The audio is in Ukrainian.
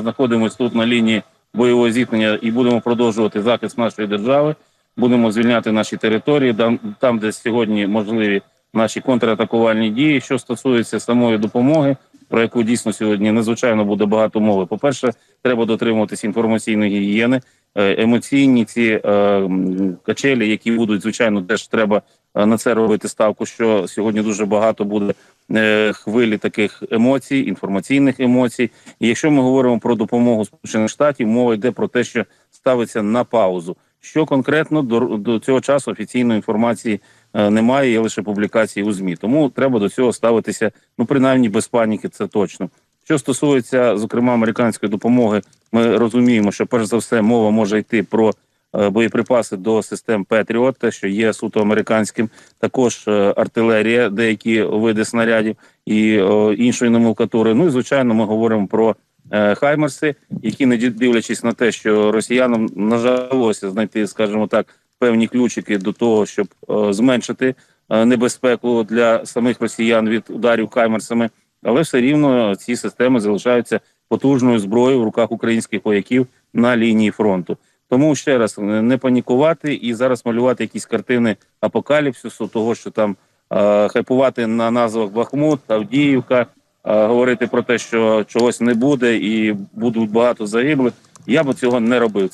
знаходимося тут на лінії бойового зіткнення і будемо продовжувати захист нашої держави. Будемо звільняти наші території, там, де сьогодні можливі наші контратакувальні дії. Що стосується самої допомоги, про яку дійсно сьогодні надзвичайно буде багато мови. По перше, треба дотримуватись інформаційної гігієни, емоційні ці е, качелі, які будуть звичайно, теж треба е, на це робити ставку. Що сьогодні дуже багато буде е, хвилі таких емоцій, інформаційних емоцій. І якщо ми говоримо про допомогу Сполучених Штатів, мова йде про те, що ставиться на паузу. Що конкретно до, до цього часу офіційної інформації е, немає, є лише публікації у змі. Тому треба до цього ставитися, ну принаймні без паніки, це точно. Що стосується зокрема американської допомоги, ми розуміємо, що перш за все мова може йти про е, боєприпаси до систем Петріот, те, що є суто американським, також е, артилерія, деякі види снарядів і іншої номенклатури. Ну і звичайно, ми говоримо про е, хаймерси, які не дивлячись на те, що росіянам нажалося знайти, скажімо так, певні ключики до того, щоб зменшити небезпеку для самих росіян від ударів хаймерсами, але все рівно ці системи залишаються потужною зброєю в руках українських вояків на лінії фронту. Тому ще раз не не панікувати і зараз малювати якісь картини апокаліпсису, того що там е, хайпувати на назвах Бахмут, Авдіївка, е, говорити про те, що чогось не буде і будуть багато загиблих. Я б цього не робив.